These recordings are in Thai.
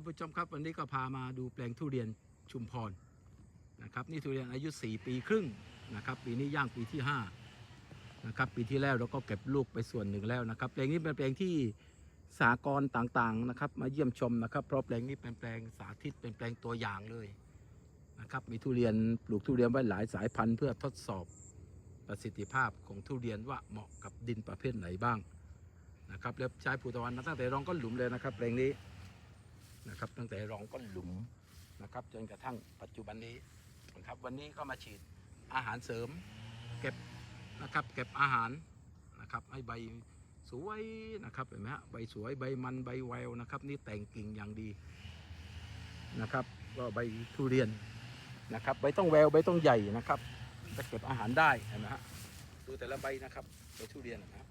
านผู้ชมครับวันนี้ก็พามาดูแปลงทุเรียนชุมพรนะครับนี่ทุเรียนอายุ 4 ปีครึ่งนะครับปีนี้ย่างปีที่5นะครับปีที่แล้วเราก็เก็บลูกไปส่วนหนึ่งแล้วนะครับแปลงนี้เป็นแปลงที่สากรต่างๆนะครับมาเยี่ยมชมนะครับเพราะแปลงนี้เป็นแปลงสาธิตเป็นแปลงตัวอย่างเลยนะครับมีทุเรียนปลูกทุเรียนไว้หลายสายพันธุ์เพื่อทดสอบประสิทธิภาพของทุเรียนว่าเหมาะกับดินประเภทไหนบ้างนะครับแล้วใช้ภูตะวันมาตั้งแต่รองก้นหลุมเลยนะครับแปลงนี้ นะครับ ตั้งแต่รองก้นหลุมนะครับ จนกระทั่งปัจจุบันนี้นะครับ วันนี้ก็มาฉีดอาหารเสริม เก็บนะครับ เก็บอาหารนะครับให้ใบสวยนะครับเห็นไหมฮะใบสวยใบมันใบแววนะครับ นี่แต่งกิ่งอย่างดีนะครับ ก็ใบทุเรียนนะครับ ใบต้องแววใบต้องใหญ่นะครับจะเก็บอาหารได้เห็นไหมฮะดูแต่ละใบนะครับใบทุเรียนนะฮะ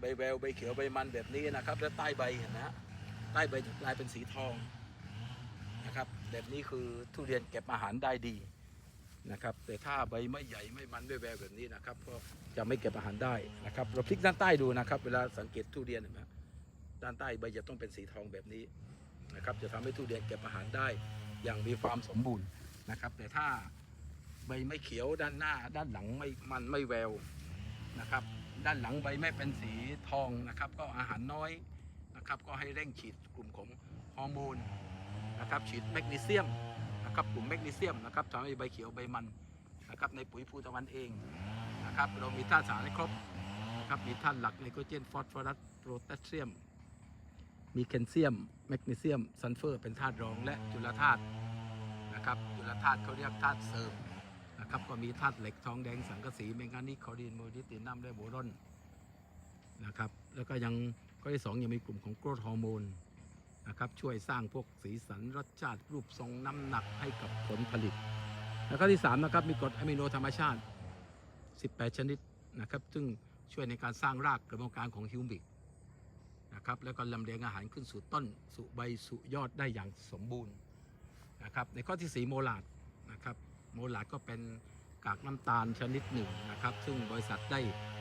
ใบแววใบเขียวใบมันแบบนี้นะครับ แล้วใต้ใบเห็นไหมฮะ ใต้ใบจะกลายเป็นสีทองนะครับแบบนี้คือทุเรียนเก็บอาหารได้ดีนะครับ แต่ถ้าใบไม่ใหญ่ไม่มันไม่แววแบบนี้นะครับก็จะไม่เก็บอาหารได้นะครับ เราพลิกด้านใต้ดูนะครับ เวลาสังเกตทุเรียนเห็นไหมด้านใต้ใบจะต้องเป็นสีทองแบบนี้นะครับ จะทำให้ทุเรียนเก็บอาหารได้อย่างมีความสมบูรณ์นะครับ แต่ถ้าใบไม่เขียวด้านหน้า ด้านหลังไม่มันไม่แววนะครับ ด้านหลังใบไม่เป็นสีทองนะครับ ก็อาหารน้อย นะครับก็ให้เร่งฉีดกลุ่มของฮอร์โมนนะครับฉีดแมกนีเซียมนะครับกลุ่มแมกนีเซียมนะครับทำให้ใบเขียวใบมันนะครับในปุ๋ยภูตะวันเองนะครับเรามีธาตุสารให้ครบนะครับมีธาตุหลักไนโตรเจนฟอสฟอรัสโพแทสเซียม มีแคลเซียมแมกนีเซียมซัลเฟอร์เป็นธาตุรองและจุลธาตุนะครับจุลธาตุเขาเรียกธาตุเสริมนะครับก็มีธาตุเหล็กทองแดงสังกะสีเมงกานีคอรีนโมลิตินัมและโบรอนนะครับแล้วก็ยัง ข้อที่สองยังมีกลุ่มของโกรทฮอร์โมนนะครับช่วยสร้างพวกสีสันรสชาติรูปทรงน้ำหนักให้กับผลผลิต แล้วก็ที่สามนะครับมีกรดอะมิโนธรรมชาติ 18 ชนิดนะครับซึ่งช่วยในการสร้างรากกระบวนการของฮิวมิกนะครับแล้วก็ลำเลียงอาหารขึ้นสู่ต้นสู่ใบสู่ยอดได้อย่างสมบูรณ์นะครับในข้อที่สีโมลาดนะครับโมลาดก็เป็นกากน้ำตาลชนิดหนึ่งนะครับซึ่งบริษัทได้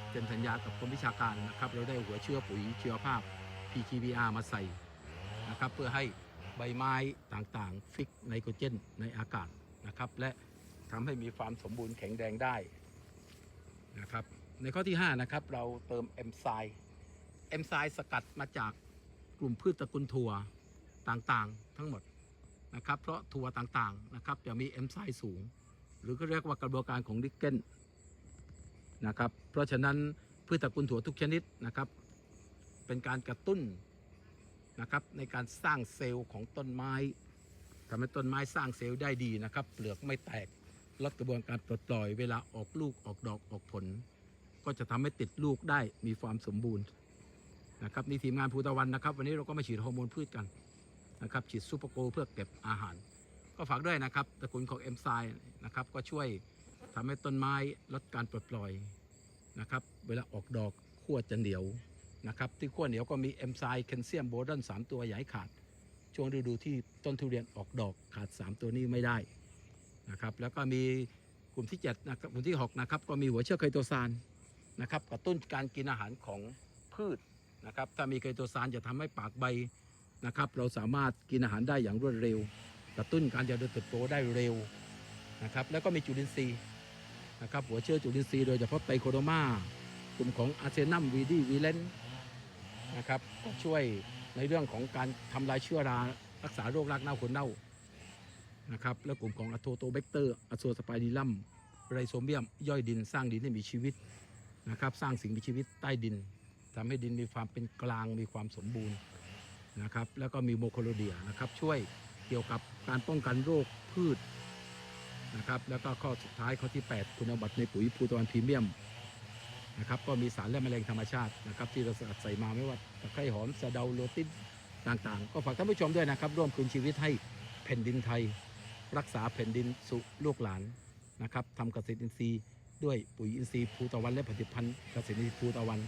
เซ็นสัญญากับกรมวิชาการนะครับเราได้หัวเชื้อปุ๋ยเชื้อภาพ PGBR มาใส่นะครับเพื่อให้ใบไม้ต่างๆ ฟิกไนโตรเจนในอากาศนะครับและทำให้มีความสมบูรณ์แข็งแรงได้นะครับในข้อที่ 5 นะครับ เราเติมเอนไซม์เอนไซม์สกัดมาจากกลุ่มพืชตระกูลถั่วต่างๆทั้งหมดนะครับ เพราะถั่วต่างๆนะครับจะมีเอนไซม์สูง หรือก็เรียกว่ากระบวนการของลิกเกน นะครับ เพราะฉะนั้นพืชตระกูลถั่วทุกชนิดนะครับ เป็นการกระตุ้นนะครับในการสร้างเซลล์ของต้นไม้ทำให้ต้นไม้สร้างเซลล์ได้ดีนะครับ เปลือกไม่แตกลดกระบวนการปลดปล่อยเวลาออกลูกออกดอกออกผล ก็จะทำให้ติดลูกได้มีความสมบูรณ์นะครับนี่ทีมงานภูตะวันนะครับ วันนี้เราก็มาฉีดฮอร์โมนพืชกันนะครับ ฉีดซูเปอร์โกลเพื่อเก็บอาหาร ก็ฝากด้วยนะครับตระกูลของเอนไซม์นะครับก็ช่วย ทำให้ต้นไม้ลดการปลดปล่อยนะครับ เวลาออกดอกขั้วจะเหนียวนะครับ ที่ขั้วเหนียวก็มีเอนไซม์แคลเซียมโบรอน3ตัวให้ขาด ช่วงฤดูที่ต้นทุเรียนออกดอกขาด 3 ตัวนี้ไม่ได้นะครับ แล้วก็มีกลุ่มที่7นะครับกลุ่มที่6นะครับก็มีหัวเชื้อไคโตซานนะครับกระตุ้นการกินอาหารของพืชนะครับ ถ้ามีไคโตซานจะทำให้ปากใบนะครับ เราสามารถกินอาหารได้อย่างรวดเร็ว กระตุ้นการเจริญเติบโตได้เร็วนะครับ แล้วก็มีจุลินทรีย์ นะครับหัวเชื้อจุลินทรีย์โดยเฉพาะไตรโคโดมากลุ่มของอาร์เซนัมวีดีวีเลนนะครับก็ช่วยในเรื่องของการทำลายเชื้อรารักษาโรครากเน่าคนเน่านะครับแล้วกลุ่มของอะโทโตเบกเตอร์อะโซสไปดิลัมไรโซเบียม ย่อยดินสร้างดินให้มีชีวิตนะครับสร้างสิ่งมีชีวิตใต้ดินทำให้ดินมีความเป็นกลางมีความสมบูรณ์นะครับแล้วก็มีโมโคโลเดียนะครับช่วยเกี่ยวกับการป้องกันโรคพืช นะครับแล้วก็ข้อสุดท้ายข้อที่ 8 คุณบัติในปุ๋ยภูตะวันพรีเมียมนะครับก็มีสารและแมลงธรรมชาตินะครับที่เราใส่มาไม่ว่าตะไคร้หอมสะเดาโรตินต่างๆ ก็ฝากท่านผู้ชมด้วยนะครับ ร่วมคืนชีวิตให้แผ่นดินไทย รักษาแผ่นดินสู่ลูกหลานนะครับทำเกษตรอินทรีย์ ด้วยปุ๋ยอินทรีย์ภูตะวันและผลิตภัณฑ์เกษตรอินทรีย์ภูตะวัน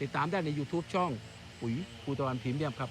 ติดตามได้ใน YouTube ช่องปุ๋ยภูตะวันพรีเมียมครับ